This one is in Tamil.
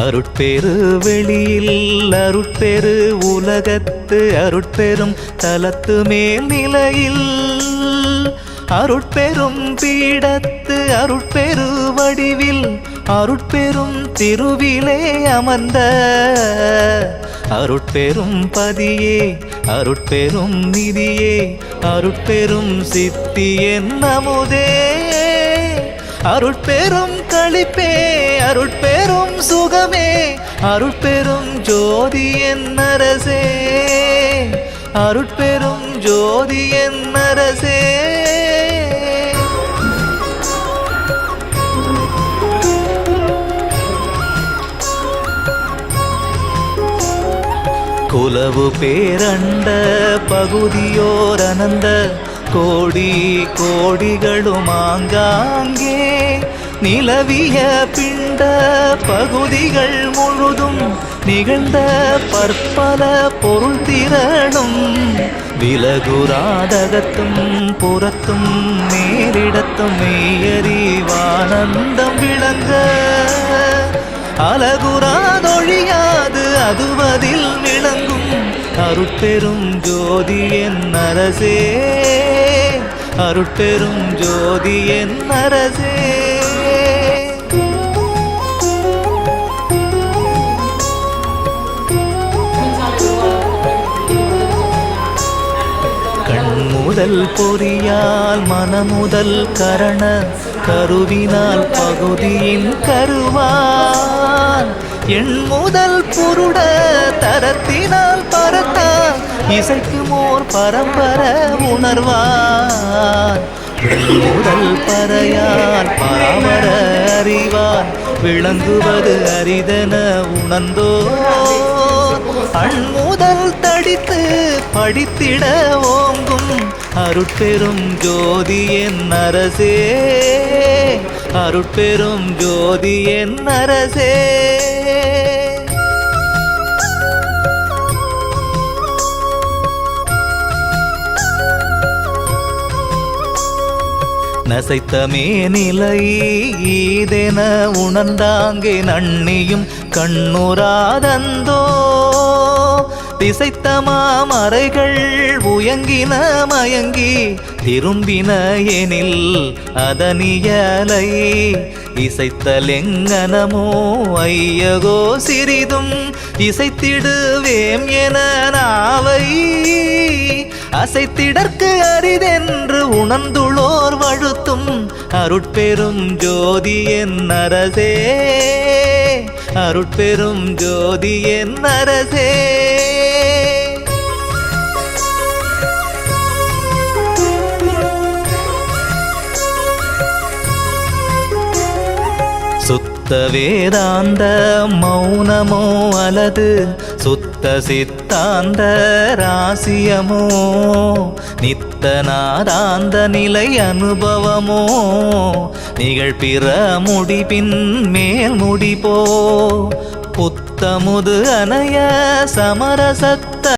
அருட்பெரு வெளியில் அருட்பெரு உலகத்து அருட்பெரும் தலத்து மேல் நிலையில். அருட்பெரும் பீடத்து அருட்பெரு வடிவில் அருட்பெரும் திருவிலே அமர்ந்த அருட்பெரும் பதியே அருட்பெரும் நிதியே அருட்பெரும் சித்தி என்னமுதே அருட்பெரும் களிப்பே அருட்பெரும் சுகமே அருட்பெரும் ஜோதி என்னரசே அருட்பெரும் ஜோதி என்னரசே குலவு பேரண்ட பகுதியோர் கோடி கோடிகளும் ஆங்காங்கே. நிலவிய பிண்ட பகுதிகள் முழுதும் நிகழ்ந்த பற்பல பொருள் திரளும். விலகுராதகத்தும் புறத்தும் நேரிடத்தும் மெய்யறிவானந்தம் விளங்க. அலகுராதொழியாது அருட்பெரும் ஜோதி என் அரசே. அருட்பெரும் ஜோதி என் அரசே. முதல் பொறியால் மனமுதல் கரண கருவினால் பகுதியின் கருவான். என் முதல் புருட தரத்தினால் பரத்தா இசைக்கும் ஓர் பரம்பர உணர்வான். முதல் பறையால் பராமர அறிவான் விளங்குவது அரிதன உணர்ந்தோ அண்முதல் தடித்து படித்திட ஓங்கும் அருட்பெரும் ஜோதி என் அரசே. அருட்பெரும் ஜோதி என் அரசே. நசைத்தமே நிலை ஈதென உணர்ந்தாங்கே நன்னியும் கண்ணுராதந்தோ திசைத்த மாமறைகள் உயங்கின மயங்கி திரும்பின எனில் அதனியலை இசைத்தலெங்கனமோ ஐயகோ சிறிதும் இசைத்திடுவேம் என நாவை அசைத்திடற்கு அரிதென்று உணர்ந்துளோர் வழுத்தும் அருட்பெரும் ஜோதி என் அரசே. அருட்பெரும் ஜோதி என் அரசே. சுத்த வேதாந்த மௌனமோ அல்லது சுத்த சித்தாந்த ராசியமோ நித்தநாதாந்த நிலை அனுபவமோ நிகழ்பிற முடிபின் மேல் முடிப்போ புத்தமுது அணைய சமரசத்த